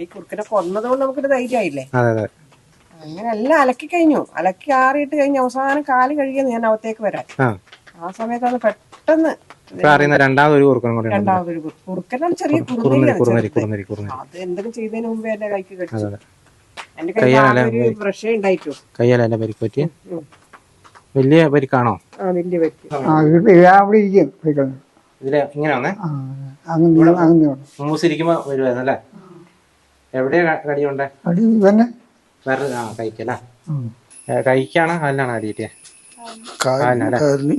ഈ കുറുക്കനെ കൊന്നതുകൊണ്ട് നമുക്കൊരു ധൈര്യമായില്ലേ? അതെ അതെ. അങ്ങനെ എല്ലാം അലക്കി കഴിഞ്ഞു. അലക്കി ആറിയിട്ട് കഴിഞ്ഞ് അവസാനം കാൽ കഴുകിയെന്ന് ഞാൻ അവത്തേക്ക് വരാൻ. ആ. ആ സമയത്താണ് പെട്ടെന്ന് ഇപ്പൊ അറിയുന്ന രണ്ടാമതൊരു കുറുക്കനും കൂടി ഉണ്ട് രണ്ടാമതൊരു കുറുക്കൻ. കുറുക്കനാണ് ചെറിയ കുറുനരി അത് എന്തെങ്കിലും ചെയ്തതിന് മുമ്പേ എന്റെ കൈക്ക് കടിച്ചു. അതെ എന്റെ കയ്യിൽ കയ്യാലേ ഒരു ബ്രഷേ ഉണ്ടായിട്ടു കയ്യാലല്ല പരിക്ക് ഉം. വലിയ പരിക്കാണോ ആ വലിയ ആ അവിടെ ഇരിക്കും. ഇതിൽ ഇങ്ങനെ വന്നേ ആ അങ്ങനെ അങ്ങനെ വേണം മൂസിരിക്കുമ്പോ വരുവായിരുന്നു അല്ലേ എവിടെയാ കടിയുണ്ടേ? അടി തന്നെ വേറെ ആ കൈക്കല്ല കൈക്കാണ് കാലിനാണ് അടി കിട്ടിയ കാലിന്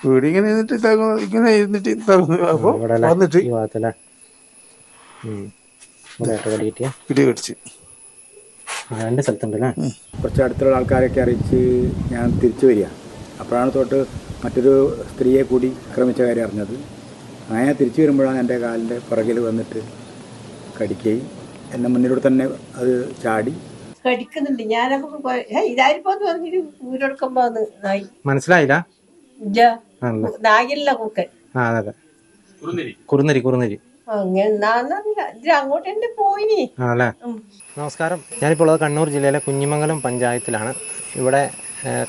വീട് ഇങ്ങനെ ഇരുന്നിട്ട് ഇതാക്കുന്നു, ഇങ്ങനെ ഇരുന്നിട്ട് ഇതാക്കുന്നു. അപ്പൊ വന്നിട്ട് ഈ ഭാഗത്തല്ലേ? ഇടി കടിച്ച്. രണ്ട് സ്ഥലത്തുണ്ടല്ലേ? കുറച്ച് അടുത്തുള്ള ആൾക്കാരൊക്കെ അറിയിച്ച് ഞാൻ തിരിച്ചു വരിക. അപ്പോഴാണ് തൊട്ട് മറ്റൊരു സ്ത്രീയെ കൂടി ആക്രമിച്ച കാര്യം അറിഞ്ഞത്. അങ്ങനെ തിരിച്ചു വരുമ്പോഴാണ് എന്റെ കാലിന്റെ പുറകിൽ വന്നിട്ട് കടിക്കുകയും എന്നെ മുന്നിലൂടെ തന്നെ അത് ചാടി. കടിക്കുന്നുണ്ട്. ഞാനപ്പോ പറഞ്ഞിട്ട് ഊരെടുക്കുമ്പോ നായി. മനസ്സിലായില്ല? നായല്ല കുക്കൻ ആണല്ലേ? ഉം. നമസ്കാരം. ഞാനിപ്പോൾ ഉള്ളത് കണ്ണൂർ ജില്ലയിലെ കുഞ്ഞിമംഗലം പഞ്ചായത്തിലാണ്. ഇവിടെ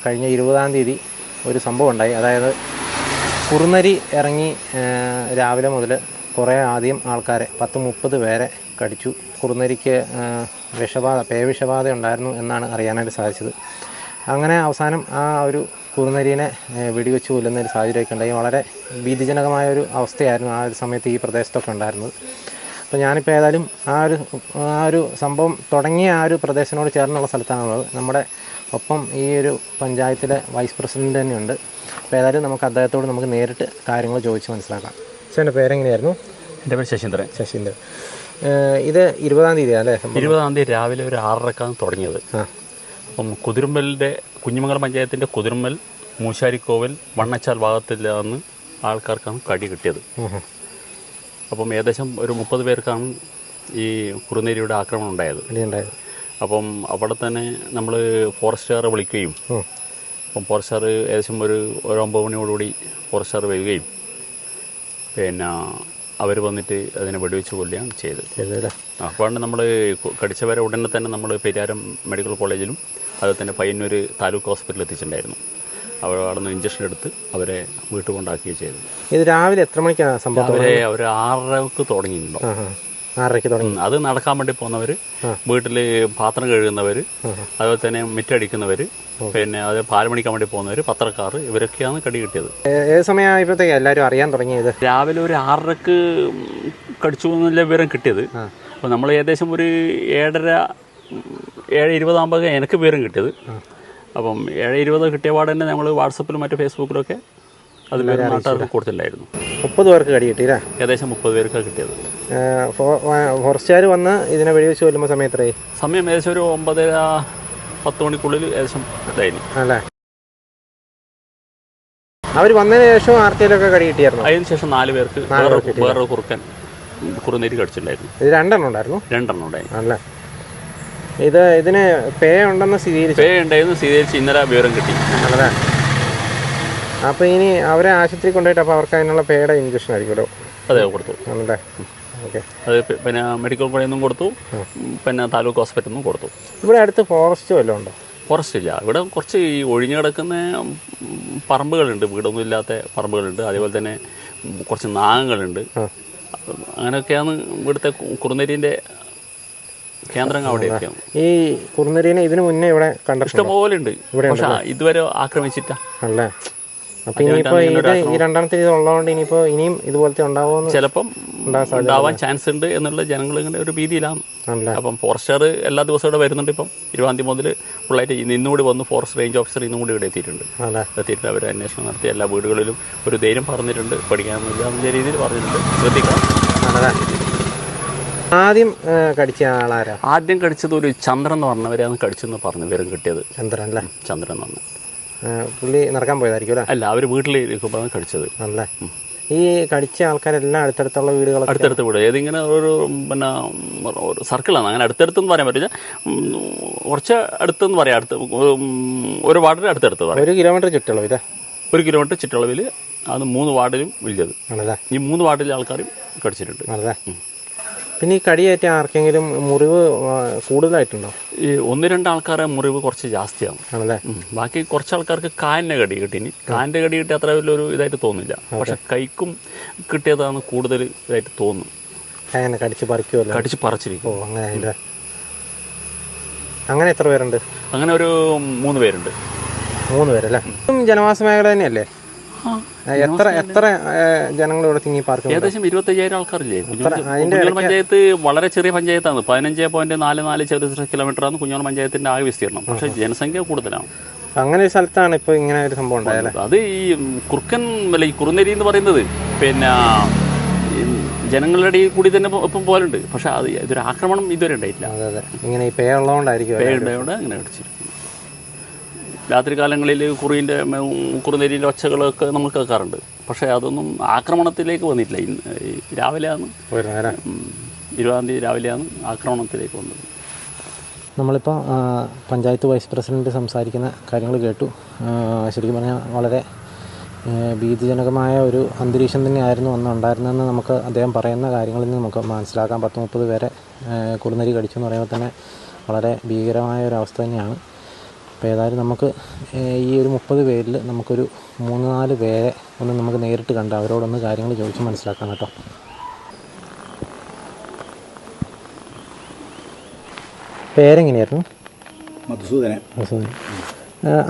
കഴിഞ്ഞ ഇരുപതാം തീയതി ഒരു സംഭവം ഉണ്ടായി. അതായത് കുറുന്നരി ഇറങ്ങി രാവിലെ മുതൽ കുറേ ആദ്യം ആൾക്കാരെ പത്ത് മുപ്പത് പേരെ കടിച്ചു. കുറുനരിക്ക് വിഷബാധ പേവിഷബാധ ഉണ്ടായിരുന്നു എന്നാണ് അറിയാനായിട്ട് സാധിച്ചത്. അങ്ങനെ അവസാനം ആ ഒരു കുറുനരീനെ വെടിവെച്ച് കൊല്ലുന്ന ഒരു സാഹചര്യമൊക്കെ ഉണ്ടായി. വളരെ ഭീതിജനകമായ ഒരു അവസ്ഥയായിരുന്നു ആ ഒരു സമയത്ത് ഈ പ്രദേശത്തൊക്കെ ഉണ്ടായിരുന്നത്. അപ്പോൾ ഞാനിപ്പോൾ ഏതായാലും ആ ഒരു ആ ഒരു സംഭവം തുടങ്ങിയ ആ ഒരു പ്രദേശത്തിനോട് ചേർന്നുള്ള സ്ഥലത്താണുള്ളത്. നമ്മുടെ ഒപ്പം ഈ ഒരു പഞ്ചായത്തിലെ വൈസ് പ്രസിഡന്റ് തന്നെയുണ്ട്. അപ്പോൾ ഏതായാലും നമുക്ക് അദ്ദേഹത്തോട് നമുക്ക് നേരിട്ട് കാര്യങ്ങൾ ചോദിച്ച് മനസ്സിലാക്കാം. ചേട്ടന്റെ പേരെങ്ങനെയായിരുന്നു? എന്റെ പേര് ശശീന്ദ്രൻ. ശശീന്ദ്രൻ. ഇത് ഇരുപതാം തീയതി അല്ലേ? ഇരുപതാം തീയതി രാവിലെ ഒരു ആറരക്കാണ് തുടങ്ങിയത് അപ്പം കുതിരുമ്പലിന്റെ കുഞ്ഞുമംഗലം പഞ്ചായത്തിന്റെ കുതിരുമ്പൽ മൂശാരിക്കോവിൽ വണ്ണച്ചാൽ ഭാഗത്തിലാണ് ആൾക്കാർക്കാണ് കടി കിട്ടിയത്. അപ്പം ഏകദേശം ഒരു മുപ്പത് പേർക്കാണ് ഈ കുറുനേരിയുടെ ആക്രമണം ഉണ്ടായത് അപ്പം അവിടെ തന്നെ നമ്മൾ ഫോറസ്റ്റുകാരെ വിളിക്കുകയും. അപ്പം ഫോറസ്റ്റുകാർ ഏകദേശം ഒരു ഒരു ഒമ്പത് മണിയോടുകൂടി ഫോറസ്റ്റുകാർ വരികയും പിന്നെ അവർ വന്നിട്ട് അതിനെ വെടിവെച്ച് കൊല്ലുകയാണ് ചെയ്തത്. അപ്പോഴാണ് നമ്മൾ കടിച്ചവരെ ഉടനെ തന്നെ നമ്മൾ പെരിയാരം മെഡിക്കൽ കോളേജിലും അതുപോലെ തന്നെ പയ്യന്നൂർ താലൂക്ക് ഹോസ്പിറ്റലിൽ എത്തിച്ചിട്ടുണ്ടായിരുന്നു. അവിടെ നിന്ന് ഇഞ്ചക്ഷൻ എടുത്ത് അവരെ വീട്ടിൽ കൊണ്ടാക്കുകയും ചെയ്തു. ഇത് രാവിലെ എത്ര മണിക്കാണ് സംഭവം അവരെ അവർ ആറരക്ക് തുടങ്ങിയിട്ടുണ്ടോ ആറരയ്ക്ക് തുടങ്ങി? അത് നടക്കാൻ വേണ്ടി പോകുന്നവർ വീട്ടിൽ പാത്രം കഴുകുന്നവർ അതുപോലെ തന്നെ മിറ്റടിക്കുന്നവർ പിന്നെ അത് പാലമണിക്കാൻ വേണ്ടി പോകുന്നവർ പത്രക്കാർ ഇവരൊക്കെയാണ് കടി കിട്ടിയത്. ഏത് സമയമായപ്പോഴത്തേക്ക് എല്ലാവരും അറിയാൻ തുടങ്ങിയത്? രാവിലെ ഒരു ആറരക്ക് കടിച്ചു എന്നുള്ള വിവരം കിട്ടിയത്. അപ്പോൾ നമ്മൾ ഏകദേശം ഒരു ഏഴര ഏഴ് ഇരുപതാകുമ്പോൾ എനിക്ക് വിവരം കിട്ടിയത്. അപ്പം ഏഴ് ഇരുപത് കിട്ടിയ പാടെ തന്നെ നമ്മൾ വാട്സപ്പിലും മറ്റു ഫേസ്ബുക്കിലൊക്കെ അത് വിവരം നാട്ടുകാർക്ക് കൊടുത്തില്ലായിരുന്നു. മുപ്പത് പേർക്ക് കടി കിട്ടിയില്ല ഏകദേശം മുപ്പത് പേർക്ക് കിട്ടിയത്. ഫോറസ്റ്റുകാർ വന്ന് ഇതിനെ വെടിവെച്ച് കൊല്ലുമ്പോൾ സമയം എത്രയായി? സമയം ഏകദേശം ഒരു ഒമ്പതര പത്ത് മണിക്കുള്ളിൽ ഏകദേശം ഇതായിരുന്നു അല്ലേ അവർ വന്നതിന് ശേഷം ആർത്തിയിലൊക്കെ കടി കിട്ടിയായിരുന്നു? അതിന് ശേഷം നാല് പേർക്ക് നാല് വേറെ പേർക്ക് കിട്ടിയതാ. വേറെ കുറുക്കൻ കുറുനേരി കടിച്ചിട്ടുണ്ടായിരുന്നു. ഇത് രണ്ടെണ്ണം ഉണ്ടായിരുന്നു? രണ്ടെണ്ണം ഉണ്ടായിരുന്നു. അല്ലേ ഇത് ഇതിന് പേ ഉണ്ടെന്ന് സ്ഥിരീകരിച്ചു. പേ ഉണ്ടായിരുന്നു സ്ഥിരീകരിച്ച് ഇന്നലെ വിവരം കിട്ടി. ആണല്ലേ? അപ്പോൾ ഇനി അവരെ ആശുപത്രി കൊണ്ടുപോയിട്ട് അപ്പോൾ അവർക്ക് അതിനുള്ള പേട ഇഞ്ചക്ഷൻ ആയിരിക്കുമല്ലോ അതെ കൊടുത്തു. ആണല്ലേ? ഓക്കെ അത് പിന്നെ മെഡിക്കൽ കോളേജിൽ നിന്നും കൊടുത്തു. പിന്നെ താലൂക്ക് ഹോസ്പിറ്റലിൽ നിന്നും കൊടുത്തു. ഇവിടെ അടുത്ത് ഫോറസ്റ്റ് വല്ലതും ഉണ്ടോ? ഫോറസ്റ്റ് ഇല്ല. ഇവിടെ കുറച്ച് ഈ ഒഴിഞ്ഞു കിടക്കുന്ന പറമ്പുകളുണ്ട്. വീടൊന്നും ഇല്ലാത്ത പറമ്പുകളുണ്ട്. അതേപോലെ തന്നെ കുറച്ച് നാഗങ്ങളുണ്ട്. അങ്ങനെയൊക്കെയാണ് ഇവിടുത്തെ കുറുനരീന്റെ കേന്ദ്രങ്ങൾ അവിടെയൊക്കെയാണ്. ഈ കുറുനരീനെ ഇതിനു മുന്നേ ഇവിടെ കണ്ടിഷ്ടം ഇഷ്ടംപോലെ ഉണ്ട് പക്ഷെ ഇതുവരെ ആക്രമിച്ചിട്ടാ അല്ലേ അപ്പോൾ ഇനിയിപ്പോ ഇത് ഈ രണ്ടാമത്തെ രീതി ഉള്ളതുകൊണ്ട് ഇനിയിപ്പോ ഇനിയും ഇതുപോലത്തെ ഉണ്ടാവുമെന്ന് ചിലപ്പം ഉണ്ടാവാൻ ചാൻസ് ഉണ്ട്. എന്നുള്ള ജനങ്ങൾ ഇങ്ങനെ ഒരു ഭീതിയിലാണ്. ആണല്ലേ? അപ്പം ഫോറസ്റ്റർ എല്ലാ ദിവസവും ഇവിടെ വരുന്നുണ്ട് ഇപ്പം. ഇരുപതാം തീയതി മുതൽ ഫുള്ളായിട്ട് ഇന്നുകൂടി വന്ന് ഫോറസ്റ്റ് റേഞ്ച് ഓഫീസർ ഇന്നും കൂടി ഇവിടെ എത്തിയിട്ടുണ്ട്. എത്തിയിട്ട് അവർ അന്വേഷണം നടത്തി എല്ലാ വീടുകളിലും ഒരു ധൈര്യം പറഞ്ഞിട്ടുണ്ട്. പഠിക്കാനൊന്നുമില്ല എന്ന രീതിയിൽ പറഞ്ഞിട്ടുണ്ട്. ശ്രദ്ധിക്കണം. ആദ്യം കടിച്ച ആളാരാ? ആദ്യം കടിച്ചത് ഒരു ചന്ദ്രൻ എന്ന് പറഞ്ഞവരെയാണ് കടിച്ചെന്ന് പറഞ്ഞു. വിവരം കിട്ടിയത്. ചന്ദ്രൻ അല്ലേ? ചന്ദ്രൻ എന്ന് പറഞ്ഞു പുള്ളി നടക്കാൻ പോയതായിരിക്കും അല്ലേ? അല്ല അവർ വീട്ടിലിരിക്കുമ്പോഴാണ് കടിച്ചത്. അല്ലേ? ഈ കടിച്ച ആൾക്കാരെല്ലാം അടുത്തടുത്തുള്ള വീടുകൾ അടുത്തടുത്ത് വീട്. ഏതിങ്ങനെ ഒരു പിന്നെ ഒരു സർക്കിളാണ് അങ്ങനെ അടുത്തടുത്തെന്ന് പറയാൻ പറ്റില്ല. കുറച്ച് അടുത്തെന്ന് പറയാം. അടുത്ത് ഒരു വാർഡിന് അടുത്തടുത്ത് പറയാം. ഒരു കിലോമീറ്റർ ചുറ്റളവ് ഇതാ ഒരു കിലോമീറ്റർ ചുറ്റളവിൽ അത് മൂന്ന് വാർഡിലും വലിയത് ഈ മൂന്ന് വാർഡിലെ ആൾക്കാരും കടിച്ചിട്ടുണ്ട്. പിന്നെ ഈ കടിയേറ്റ ആർക്കെങ്കിലും മുറിവ് കൂടുതലായിട്ടുണ്ടോ? ഈ ഒന്ന് രണ്ട് ആൾക്കാരെ മുറിവ് കുറച്ച് ജാസ്തിയാണ് ആണല്ലേ? ബാക്കി കുറച്ച് ആൾക്കാർക്ക് കാലിന്റെ കടി കിട്ടീനി കാലിന്റെ കടി കിട്ടി അത്ര വലിയൊരു ഇതായിട്ട് തോന്നില്ല പക്ഷെ കൈക്കും കിട്ടിയതാണ് കൂടുതൽ ഇതായിട്ട് തോന്നുന്നു അങ്ങനെ കടിച്ച് പറിക്കുമല്ലോ കടിച്ച് പറിച്ചിരിക്കും. ഓ അങ്ങനെ അങ്ങനെ എത്ര പേരുണ്ട്? അങ്ങനെ ഒരു മൂന്ന് പേരുണ്ട്. മൂന്ന് പേരല്ലേ? ജനവാസ മേഖല തന്നെയല്ലേ? എത്ര എത്ര ജനങ്ങൾ ഇവിടെ തിങ്ങി പാർക്ക് ഏകദേശം ഇരുപത്തയ്യായിരം ആൾക്കാരില്ലേ? കുഞ്ഞോൾ പഞ്ചായത്ത് വളരെ ചെറിയ പഞ്ചായത്താണ്. പതിനഞ്ച് പോയിന്റ് നാല് നാല് ചതുരശ്ര കിലോമീറ്ററാണ് കുഞ്ഞോൾ പഞ്ചായത്തിന്റെ ആകെ വിസ്തീർണം. പക്ഷെ ജനസംഖ്യ കൂടുതലാണ്. അങ്ങനെ ഒരു സ്ഥലത്താണ് ഇപ്പോൾ ഇങ്ങനെ ഒരു സംഭവം അത് ഈ കുറുക്കൻ അല്ല ഈ കുറുനരി എന്ന് പറയുന്നത് പിന്നെ ജനങ്ങളുടെ ഇടയിൽ കൂടി തന്നെ ഇപ്പം- ഇപ്പം പോലുണ്ട്. പക്ഷെ അത് ഇതൊരു ആക്രമണം ഇതുവരെ ഉണ്ടായിട്ടില്ല. അതെ അതെ. ഇങ്ങനെ ഈ പേ ഉള്ളതുകൊണ്ടായിരിക്കും പേ ഉണ്ടായതുകൊണ്ട് അങ്ങനെ അടിച്ചിരിക്കുന്നു രാത്രി കാലങ്ങളിൽ കുറിന്റെ കുറുനേരിന്റെ ഒച്ചകളൊക്കെ നമ്മൾ കേൾക്കാറുണ്ട്. പക്ഷേ അതൊന്നും ആക്രമണത്തിലേക്ക് വന്നിട്ടില്ല. ഇന്ന് രാവിലെയാണ്. ഇരുപതാം തീയതി രാവിലെയാണ് ആക്രമണത്തിലേക്ക് വന്നത്. നമ്മളിപ്പോൾ പഞ്ചായത്ത് വൈസ് പ്രസിഡന്റ് സംസാരിക്കുന്ന കാര്യങ്ങൾ കേട്ടു. ശരിക്കും പറഞ്ഞാൽ വളരെ ഭീതിജനകമായ ഒരു അന്തരീക്ഷം തന്നെയായിരുന്നു അന്ന് ഉണ്ടായിരുന്നതെന്ന് നമുക്ക് അദ്ദേഹം പറയുന്ന കാര്യങ്ങളിൽ നിന്ന് നമുക്ക് മനസ്സിലാക്കാം. പത്ത് മുപ്പത് പേരെ കുറുനരി കടിച്ചു എന്ന് പറയുമ്പോൾ തന്നെ വളരെ ഭീകരമായ ഒരു അവസ്ഥ തന്നെയാണ്. അപ്പോൾ ഏതായാലും നമുക്ക് ഈ ഒരു മുപ്പത് പേരിൽ നമുക്കൊരു മൂന്ന് നാല് പേരെ ഒന്ന് നമുക്ക് നേരിട്ട് കണ്ട് അവരോടൊന്ന് കാര്യങ്ങൾ ചോദിച്ച് മനസ്സിലാക്കാം കേട്ടോ. പേരെങ്ങനെയായിരുന്നു? മധുസൂദനൻ. വാസുദേവൻ.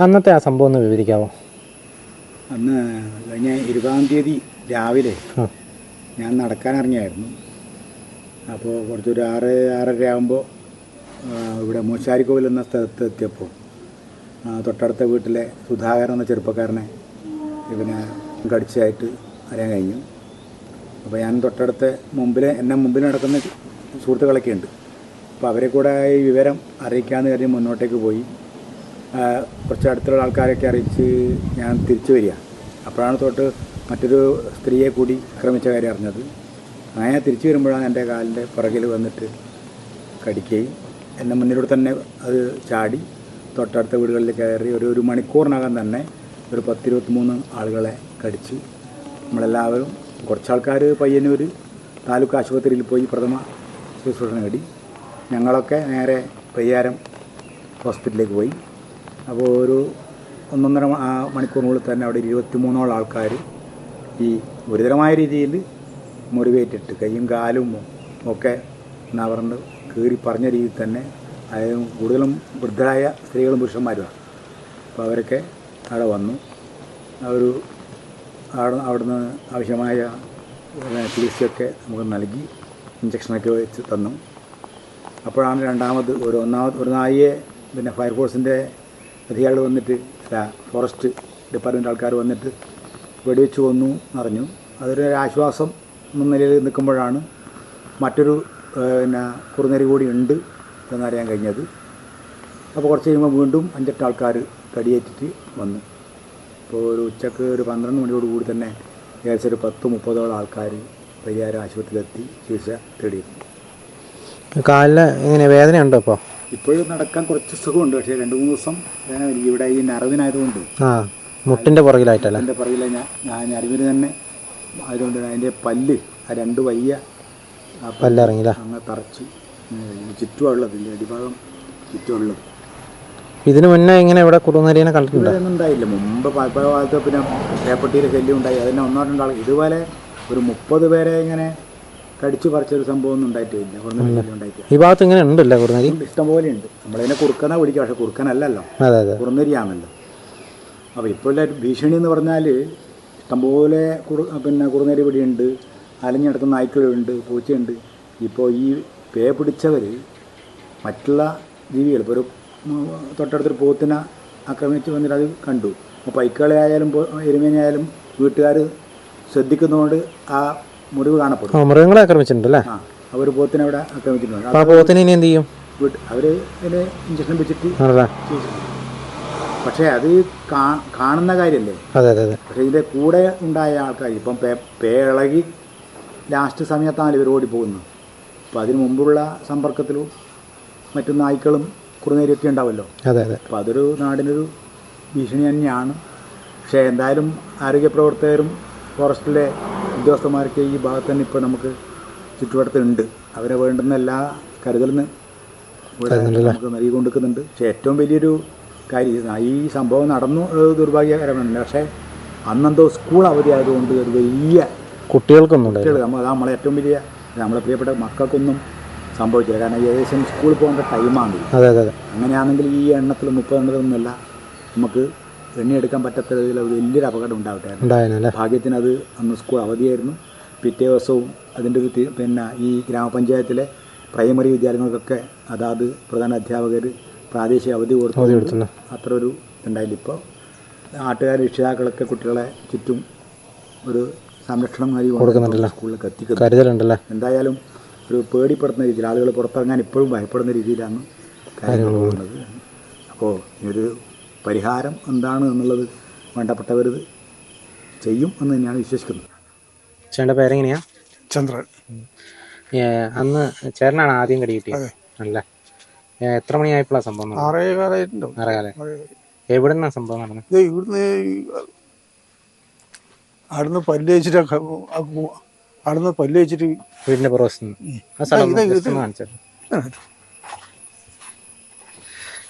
അന്നത്തെ ആ സംഭവം ഒന്ന് വിവരിക്കാമോ അന്ന് കഴിഞ്ഞ ഇരുപതാം തീയതി രാവിലെ ഞാൻ നടക്കാൻ ഇറങ്ങിയായിരുന്നു. അപ്പോൾ കുറച്ചൊരു ആറ് ആറര ആകുമ്പോൾ ഇവിടെ മൂശാരിക്കോവിൽ എന്ന സ്ഥലത്ത് എത്തിയപ്പോൾ തൊട്ടടുത്ത വീട്ടിലെ സുധാകരൻ എന്ന ചെറുപ്പക്കാരനെ ഇവനെ കടിച്ചായിട്ട് അറിയാൻ കഴിഞ്ഞു. അപ്പോൾ ഞാൻ തൊട്ടടുത്ത മുമ്പിൽ എന്നെ മുമ്പിൽ നടക്കുന്ന സുഹൃത്തുക്കളൊക്കെ ഉണ്ട് അപ്പോൾ അവരെ കൂടെ ഈ വിവരം അറിയിക്കാമെന്ന് കരുതി മുന്നോട്ടേക്ക് പോയി. കുറച്ച് അടുത്തുള്ള ആൾക്കാരൊക്കെ അറിയിച്ച് ഞാൻ തിരിച്ചു വരിക. അപ്പോഴാണ് തൊട്ട് മറ്റൊരു സ്ത്രീയെ കൂടി ആക്രമിച്ച കാര്യം അറിഞ്ഞത്. അങ്ങനെ തിരിച്ചു വരുമ്പോഴാണ് എന്റെ കാലിന്റെ പുറകിൽ വന്നിട്ട് കടിക്കുകയും എന്റെ മുന്നിലൂടെ തന്നെ അത് ചാടി തൊട്ടടുത്ത വീടുകളിൽ കയറി ഒരു ഒരു മണിക്കൂറിനകം തന്നെ ഒരു പത്തിരുപത്തിമൂന്ന് ആളുകളെ കടിച്ചു. നമ്മളെല്ലാവരും കുറച്ച് ആൾക്കാർ പയ്യന്നൂർ താലൂക്ക് ആശുപത്രിയിൽ പോയി പ്രഥമ ശുശ്രൂഷ നേടി. ഞങ്ങളൊക്കെ നേരെ പയ്യാരം ഹോസ്പിറ്റലിലേക്ക് പോയി. അപ്പോൾ ഒരു ഒന്നൊന്നര മണിക്കൂറിനുള്ളിൽ തന്നെ അവിടെ ഇരുപത്തിമൂന്നോളം ആൾക്കാർ ഈ ഗുരുതരമായ രീതിയിൽ മുറിവേറ്റിട്ട് കൈയും കാലും ഒക്കെ നവർന്ന് കീറി പറഞ്ഞ രീതിയിൽ തന്നെ അതായത് കൂടുതലും വൃദ്ധരായ സ്ത്രീകളും പുരുഷന്മാരുമാണ് അപ്പോൾ അവരൊക്കെ അവിടെ വന്നു. അവർ അവിടെ അവിടുന്ന് ആവശ്യമായ ചികിത്സയൊക്കെ നമുക്ക് നൽകി ഇഞ്ചക്ഷനൊക്കെ വെച്ച് തന്നു. അപ്പോഴാണ് രണ്ടാമത് ഒരു ഒന്നാമത് ഒരു നായിയെ പിന്നെ ഫയർഫോഴ്സിന്റെ അധികാരികൾ വന്നിട്ട് അല്ല ഫോറസ്റ്റ് ഡിപ്പാർട്ട്മെന്റ് ആൾക്കാർ വന്നിട്ട് വെടിവെച്ച് കൊന്നു എന്നറിഞ്ഞു. അതൊരു ആശ്വാസം എന്ന നിലയിൽ നിൽക്കുമ്പോഴാണ് മറ്റൊരു പിന്നെ കുറുനരി കൂടി ഉണ്ട്. എന്നറിയാൻ കഴിഞ്ഞത്. അപ്പോൾ കുറച്ച് കഴിയുമ്പോൾ വീണ്ടും അഞ്ചെട്ട് ആൾക്കാർ കടിയേറ്റിട്ട് വന്നു. അപ്പോൾ ഒരു ഉച്ചയ്ക്ക് ഒരു പന്ത്രണ്ട് മണിയോട് കൂടി തന്നെ ഏകദേശം ഒരു പത്ത് മുപ്പതോളം ആൾക്കാർ പരിഹാര ആശുപത്രിയിലെത്തി ചികിത്സ തേടിയിരുന്നു. കാലിൽ വേദന വേദനയുണ്ടോ ഇപ്പോൾ ഇപ്പോഴും നടക്കാൻ കുറച്ച് സുഖമുണ്ട്. പക്ഷേ രണ്ട് മൂന്ന് ദിവസം വേദന. ഇവിടെ ഈ നരവിനായതുകൊണ്ട് ആ മുട്ടിന്റെ പുറകിലായിട്ടല്ല? എന്റെ പുറകിലെ ഞാൻ ഞാൻ നരവിന് തന്നെ അതുകൊണ്ട് അതിന്റെ പല്ല് ആ രണ്ട് വയ്യ പല്ലിറങ്ങില്ല അങ്ങ് തറച്ച്. ചുറ്റുമുള്ളത് ഇതിന്റെ അടിഭാഗം ചുറ്റുമുള്ളത് ഇതിന് മുന്നേ ഇങ്ങനെ ഇവിടെ കുറുനരീനെ കണ്ടിട്ടുണ്ടായില്ല ഉണ്ടായില്ല. മുമ്പ് പല കാലത്ത് പിന്നെ പേപ്പട്ടിയുടെ ശല്യം ഉണ്ടായി. അതിനെ ഒന്നോ രണ്ടോ ഇതുപോലെ ഒരു മുപ്പത് പേരെ ഇങ്ങനെ കടിച്ചു പറിച്ചൊരു സംഭവം ഒന്നും ഉണ്ടായിട്ടില്ല. കുറുനരി ഈ ഭാഗത്ത് ഇങ്ങനെ ഉണ്ടല്ലോ കുറുനരി? ഇഷ്ടംപോലെ ഉണ്ട്. നമ്മളതിനെ കുറുക്കനാ പിടിക്കുക പക്ഷെ കുറുക്കനല്ലല്ലോ. അതെ അതെ കുറുനരിയാണല്ലോ. അപ്പോൾ ഇപ്പോൾ ഉള്ള ഭീഷണി എന്ന് പറഞ്ഞാൽ ഇഷ്ടംപോലെ കുറു പിന്നെ കുറുനരി പിടിയുണ്ട്. അലഞ്ഞിടക്കുന്ന നായ്ക്കളുണ്ട്. പൂച്ചയുണ്ട്. ഇപ്പോൾ ഈ പേ പിടിച്ചവർ മറ്റുള്ള ജീവികൾ ഇപ്പോൾ ഒരു തൊട്ടടുത്തൊരു പോത്തിനെ ആക്രമിച്ച് വന്നിട്ട് അത് കണ്ടു. അപ്പോൾ പൈക്കളെ ആയാലും എരുമേനെ ആയാലും വീട്ടുകാർ ശ്രദ്ധിക്കുന്നതുകൊണ്ട് ആ മുറിവ് കാണപ്പെടും. മൃഗങ്ങളെ ആക്രമിച്ചിട്ടുണ്ട് അല്ലേ ആ അവർ പോത്തിനെ അവിടെ ആക്രമിച്ചിട്ടുണ്ട്. ആ പോത്തിനെ ഇനി എന്ത് ചെയ്യും? അവർ ഇതിന് ഇഞ്ചക്ഷൻ വെച്ചിട്ട് പക്ഷേ അത് കാണുന്ന കാര്യമല്ലേ? അതെ അതെ പക്ഷേ ഇതിന്റെ കൂടെ ഉണ്ടായ ആൾക്കാർ ഇപ്പം പേ പേ ഇളകി ലാസ്റ്റ് സമയത്താണ് ഇവർ ഓടിപ്പോകുന്നത്. അപ്പോൾ അതിന് മുമ്പുള്ള സമ്പർക്കത്തിലും മറ്റു നായ്ക്കളും കുറുനേരിയൊക്കെ ഉണ്ടാവുമല്ലോ അതെ അതെ. അപ്പോൾ അതൊരു നാടിനൊരു ഭീഷണി തന്നെയാണ്. പക്ഷേ എന്തായാലും ആരോഗ്യ പ്രവർത്തകരും ഫോറസ്റ്റിലെ ഉദ്യോഗസ്ഥന്മാരൊക്കെ ഈ ഭാഗത്ത് തന്നെ ഇപ്പോൾ നമുക്ക് ചുറ്റുവട്ടത്തുണ്ട്. അവരെ വേണ്ടുന്ന എല്ലാ കരുതലിന് ഇവിടെ നമുക്ക് കൊടുക്കുന്നുണ്ട് പക്ഷേ ഏറ്റവും വലിയൊരു കാര്യം ഈ സംഭവം നടന്നു ദുർഭാഗ്യകരമാണ് പക്ഷേ അന്നെന്തോ സ്കൂൾ അവധി ആയതുകൊണ്ട് ഒരു വലിയ കുട്ടികൾക്കൊന്നും കുട്ടികൾ നമ്മൾ അതാണ് നമ്മളെ ഏറ്റവും വലിയ നമ്മളെ പ്രിയപ്പെട്ട മക്കൾക്കൊന്നും സംഭവിച്ചില്ല കാരണം ഏകദേശം സ്കൂളിൽ പോകേണ്ട ടൈമാണ് അതെ അതെ അതെ. അങ്ങനെയാണെങ്കിൽ ഈ എണ്ണത്തിൽ മുപ്പതെണ്ണത്തിലൊന്നുമല്ല നമുക്ക് എണ്ണിയെടുക്കാൻ പറ്റാത്ത രീതിയിൽ വലിയൊരു അപകടം ഉണ്ടാവട്ടെ. ഭാഗ്യത്തിന് അത് അന്ന് സ്കൂൾ അവധിയായിരുന്നു. പിറ്റേ ദിവസവും അതിന്റെ ഒരു പിന്നെ ഈ ഗ്രാമപഞ്ചായത്തിലെ പ്രൈമറി വിദ്യാലയങ്ങൾക്കൊക്കെ അതാത് പ്രധാന അധ്യാപകർ പ്രാദേശിക അവധി കൊടുത്തു. അത്ര ഒരു ഇതുണ്ടായില്ല. ഇപ്പോൾ നാട്ടുകാർ രക്ഷിതാക്കളൊക്കെ കുട്ടികളെ ചുറ്റും ഒരു സംരക്ഷണം കൊടുക്കുന്നുണ്ടല്ലോ. സ്കൂളിലേക്ക് എത്തിക്കുന്നത് കരുതലുണ്ടല്ലേ. എന്തായാലും ഒരു പേടിപ്പെടുത്തുന്ന രീതിയിൽ ആളുകൾ പുറത്തിറങ്ങാൻ ഇപ്പോഴും ഭയപ്പെടുന്ന രീതിയിലാണ് കാര്യങ്ങൾ പോകുന്നത്. അപ്പോൾ ഒരു പരിഹാരം എന്താണ് എന്നുള്ളത് വേണ്ടപ്പെട്ടവർ ചെയ്യും എന്ന് തന്നെയാണ് വിശ്വസിക്കുന്നത്. ചേട്ടന്റെ പേരെങ്ങനെയാ? ചന്ദ്രൻ. അന്ന് ചേട്ടനാണ് ആദ്യം കടി കിട്ടിയത്. അല്ലേ? ഏ, എത്ര മണിയായപ്പോഴാണ് സംഭവം? ആറേ കാലമായിട്ടുണ്ടാവും ആറേകാലം. എവിടെ നിന്നാണ് സംഭവം നടന്നത്? ഇവിടുന്ന് ഈ അവിടുന്ന് പല്ല് വെച്ചിട്ട് അവിടുന്ന് പല്ല് വെച്ചിട്ട് വീടിന്റെ പുറവശത്ത്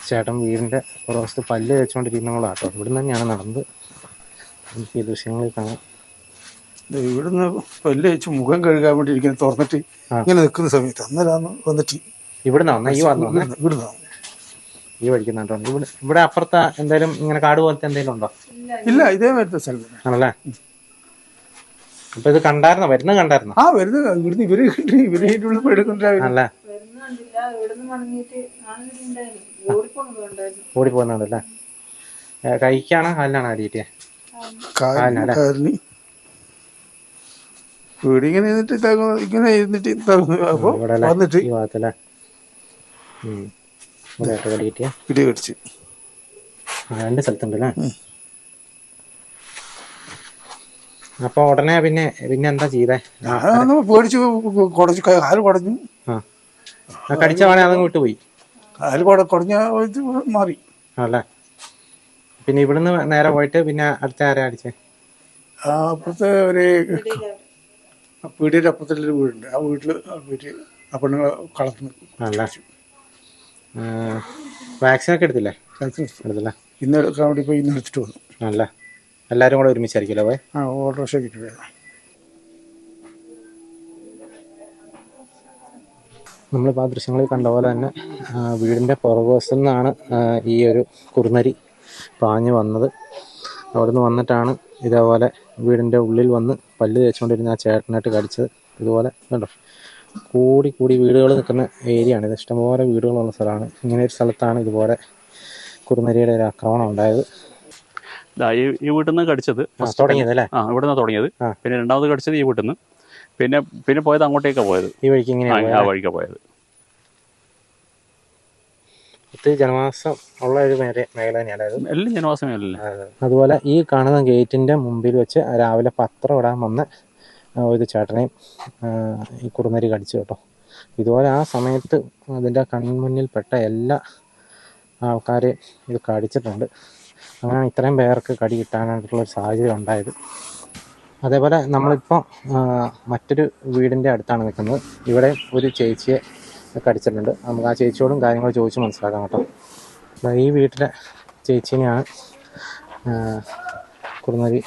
ചേട്ടൻ വീടിന്റെ പുറവശത്ത് പല്ല് വെച്ചുകൊണ്ടിരിക്കുന്നതാട്ടോ ഇവിടുന്ന് തന്നെയാണ് നടന്നത്. എനിക്ക് ഈ ദൃശ്യങ്ങളിൽ കാണാം. ഇവിടുന്ന് പല്ല് വെച്ച് മുഖം കഴുകാൻ വേണ്ടി ഇരിക്കുന്ന തുറന്നിട്ട് ഇങ്ങനെ നിൽക്കുന്ന സമയത്ത് അന്നേരമാണ് വന്നിട്ട് ഇവിടുന്ന് വന്ന? ഈ വന്നു ഇവിടുന്ന് ഈ വഴിക്കുന്നുണ്ടോ ഇവിടെ ഇവിടെ അപ്പുറത്ത് എന്തായാലും ഇങ്ങനെ കാട് പോലത്തെ എന്തെങ്കിലും ഉണ്ടോ? ഇല്ല ഇതേ മറ്റേ സ്ഥലം ആണല്ലേ? അപ്പൊ ഇത് കണ്ടായിരുന്നോ? വരുന്നത് കണ്ടായിരുന്നോ? ആ വരുന്നത്. ഇവിടുന്ന് ഇവർ ഇവർ പോയി എടുക്കുന്നുണ്ടായിരുന്നു. ആണല്ലേ? ഓടി പോകുന്നുണ്ടല്ലേ കൈക്കാണോ? കാലിനാണോ അടി കിട്ടിയത് കാരണി വീട് ഇങ്ങനെ ഇരുന്നിട്ട് ഇതാക്കുന്നു ഇങ്ങനെ ഇരുന്നിട്ട് ഇതാക്കുന്നു അപ്പൊ ഇവിടെ അല്ലേ? വന്നിട്ട് ഈ ഭാഗത്തല്ലേ? കിട്ടിയ കടിച്ച് രണ്ട് സ്ഥലത്തുണ്ടല്ലേ? അപ്പൊ ഉടനെ പിന്നെ പിന്നെ എന്താ ചെയ്തേ? ഞാനൊന്ന് പേടിച്ച് കുടച്ചു കാൽ കുടഞ്ഞു. കടിച്ച വേണേ അതങ്ങ് വിട്ടുപോയി. കാൽ കുട കുടഞ്ഞ ഇത് മാറി. അല്ലേ പിന്നെ ഇവിടുന്ന് നേരെ പോയിട്ട് പിന്നെ അടുത്ത ആരാ അടിച്ചേ? അപ്പുറത്തെ ഒരു വീടിന്റെ അപ്പുറത്തുള്ളൊരു വീടുണ്ട്. ആ വീട്ടിൽ വീട്ടിൽ വീട്ടിൽ ആ പെണ്ണുങ്ങളെ കളർന്നു ആണല്ലേ? വാക്സിനൊക്കെ എടുത്തില്ലേ? എടുത്തില്ലേ? ഇന്ന് എടുക്കാൻ വേണ്ടി പോയി ഇന്ന് എടുത്തിട്ട് വന്നു. ആണല്ലേ? എല്ലാവരും കൂടെ ഒരുമിച്ചായിരിക്കുമല്ലോ പോയി? ആ ഓട്ടോറിക്ഷ കിട്ടിയത് നമ്മളിപ്പോൾ ആ ദൃശ്യങ്ങളിൽ കണ്ട പോലെ തന്നെ വീടിന്റെ വീടിന്റെ പുറകുവശത്തു നിന്നാണ് ഈ ഒരു കുറുനരി പാഞ്ഞു വന്നത്. അവിടെ നിന്ന് വന്നിട്ടാണ് ഇതേപോലെ വീടിന്റെ ഉള്ളിൽ വന്ന് പല്ല് തേച്ചുകൊണ്ടിരുന്ന ആ ചേട്ടനായിട്ട് കടിച്ചത്. ഇതുപോലെ കണ്ടോ? കൂടി കൂടി വീടുകൾ നിൽക്കുന്ന ഏരിയ ആണ്. ഇത് ഇഷ്ടംപോലെ വീടുകളുള്ള സ്ഥലമാണ്. ഇങ്ങനെ ഒരു സ്ഥലത്താണ് ഇതുപോലെ കുറുനരിയുടെ ഒരു ആക്രമണം ഉണ്ടായത്. ഈ വീട്ടിൽ നിന്ന് കടിച്ചത് ആ, ഇവിടെ നിന്ന് തുടങ്ങിയത്. പിന്നെ രണ്ടാമത് കടിച്ചത് ഈ വീട്ടിൽ നിന്ന് പിന്നെ പിന്നെ പോയത് അങ്ങോട്ടേക്കാണ് പോയത്. ഈ വഴിക്ക് ആ, വഴിക്കാണ് പോയത്. ഒത്തിരി ജനവാസം ഉള്ള ഒരു മേഖല എല്ലാം ജനവാസമല്ലേ അതുപോലെ ഈ കാണുന്ന ഗേറ്റിന്റെ മുമ്പിൽ വെച്ച് രാവിലെ പത്രം ഇടാൻ വന്ന ഒരു ചേട്ടനെയും ഈ കുറുനരി കടിച്ചു കേട്ടോ. ഇതുപോലെ ആ സമയത്ത് അതിന്റെ കൺമുന്നിൽപ്പെട്ട എല്ലാ ആൾക്കാരെയും ഇത് കടിച്ചിട്ടുണ്ട്. അങ്ങനെ ഇത്രയും പേർക്ക് കടി കിട്ടാനായിട്ടുള്ള ഒരു സാഹചര്യം ഉണ്ടായത്. അതേപോലെ നമ്മളിപ്പോൾ മറ്റൊരു വീടിന്റെ അടുത്താണ് നിൽക്കുന്നത്. ഇവിടെ ഒരു ചേച്ചിയെ കടിച്ചിട്ടുണ്ട് നമുക്ക് ആ ചേച്ചിയോടും കാര്യങ്ങൾ ചോദിച്ച് മനസ്സിലാക്കാം കേട്ടോ. ഈ വീട്ടിലെ ചേച്ചീനെയാണ് കുറുനരി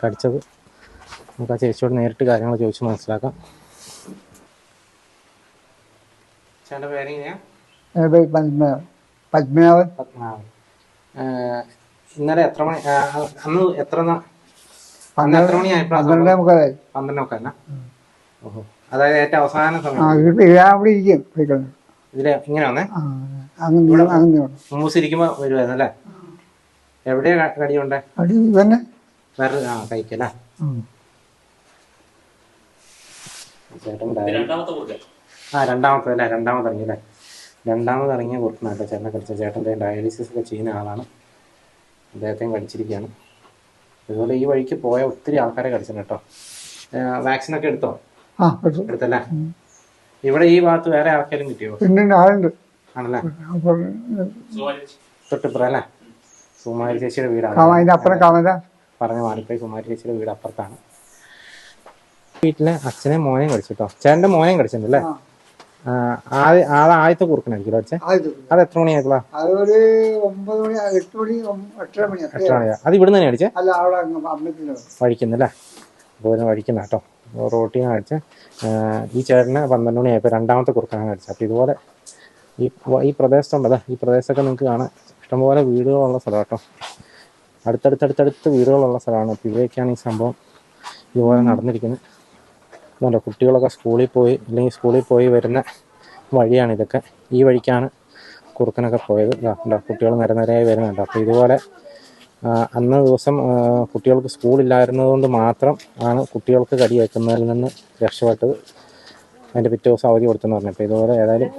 കടിച്ചത്. നമുക്ക് ആ ചേച്ചിയോട് നേരിട്ട് കാര്യങ്ങൾ ചോദിച്ച് മനസ്സിലാക്കാം. ചേട്ടന്റെ പത്മനാഭൻ. പത്മനാഭൻ. പത്മനാഭൻ ഇന്നലെ എത്ര മണി അന്ന് എത്ര പന്ത്രണ്ട് മണി പന്ത്രണ്ടേ മുക്കാലായി. പന്ത്രണ്ട് തന്നെ ഓഹോ. അതായത് ഏറ്റവും അവസാന സമയം. അവിടെ ഇരിക്കും ഇതിൽ ഇങ്ങനെ വന്നേ? മൂസിരിക്കുമ്പോ മൂസ് ഇരിക്കുമ്പോ വരുമായിരുന്നു അല്ലേ? എവിടെയാ കടി കടിയുണ്ടേ? തന്നെ വേറെ ആ കഴിക്കല്ലേ? ആ രണ്ടാമത്തെ അല്ലേ? രണ്ടാമത് ഇറങ്ങി അല്ലേ? രണ്ടാമത് ഇറങ്ങിയ കുറുക്കനാട്ടോ ചേട്ടനെ കളിച്ച ചേട്ടന്റെ ഡയാലിസിസ് ഒക്കെ ചെയ്യുന്ന ആളാണ്. അദ്ദേഹത്തെയും കടിച്ചിരിക്കുകയാണ്. അതുപോലെ ഈ വഴിക്ക് പോയ ഒത്തിരി ആൾക്കാരെ കടിച്ചിട്ടുണ്ട് കേട്ടോ. വാക്സിൻ ഒക്കെ എടുത്തോ. എടുത്തല്ലേ? ഇവിടെ ഈ ഭാഗത്ത് വേറെ ആർക്കെങ്കിലും കിട്ടിയോ? ആളുണ്ട്. ആണല്ലേ? തൊട്ടിപ്പുറം അല്ലേ? സുമാരി ചേച്ചിയുടെ വീടാണ്. പറഞ്ഞ മാറിപ്പോയി കുമാരി ചേച്ചിയുടെ വീട് അപ്പുറത്താണ്. വീട്ടിലെ അച്ഛനെ മോനെയും കടിച്ചിട്ടോ ചേട്ടന്റെ മോനെയും കടിച്ചിട്ടുണ്ടല്ലേ അത് ആദ്യത്തെ കുറുക്കനായിരിക്കും അടിച്ചേ അത് എത്ര അതൊരു ഒമ്പത് മണി എട്ട് മണി ഒമ്പ- എട്ടര മണി എത്ര മണിയാ. അത് ഇവിടുന്ന് തന്നെ അടിച്ചേ അല്ല അവിടെ വഴിക്കുന്നല്ലേ അപ്പോൾ വഴിക്കുന്ന കേട്ടോ. റോട്ടീന്ന് അടിച്ച് ഈ ചേട്ടന് പന്ത്രണ്ട് മണിയായപ്പോൾ രണ്ടാമത്തെ കുറുക്കനാണ് അടിച്ചത് അപ്പോൾ ഇതുപോലെ ഈ ഈ പ്രദേശത്തുണ്ടല്ലോ ഈ പ്രദേശമൊക്കെ നിങ്ങൾക്ക് കാണാൻ ഇഷ്ടംപോലെ വീടുകളുള്ള സ്ഥലം കേട്ടോ. അടുത്തടുത്തടുത്തടുത്ത് വീടുകളുള്ള സ്ഥലമാണ്. അപ്പോൾ ഇവിടെയൊക്കെയാണ് ഈ സംഭവം ഇതുപോലെ നടന്നിരിക്കുന്നത്. ഇതുണ്ടോ കുട്ടികളൊക്കെ സ്കൂളിൽ പോയി അല്ലെങ്കിൽ സ്കൂളിൽ പോയി വരുന്ന വഴിയാണ് ഇതൊക്കെ ഈ വഴിക്കാണ് കുറുക്കനൊക്കെ പോയത്. ഉണ്ടോ കുട്ടികൾ നിരനിരയായി വരുന്നുണ്ട്. അപ്പോൾ ഇതുപോലെ അന്ന് ദിവസം കുട്ടികൾക്ക് സ്കൂളില്ലായിരുന്നതുകൊണ്ട് മാത്രം ആണ് കുട്ടികൾക്ക് കടി വയ്ക്കുന്നതിൽ നിന്ന് രക്ഷപ്പെട്ടത്. അതിന്റെ പിറ്റേ ദിവസം അവധി കൊടുത്തെന്ന് പറഞ്ഞു. അപ്പോൾ ഇതുപോലെ ഏതായാലും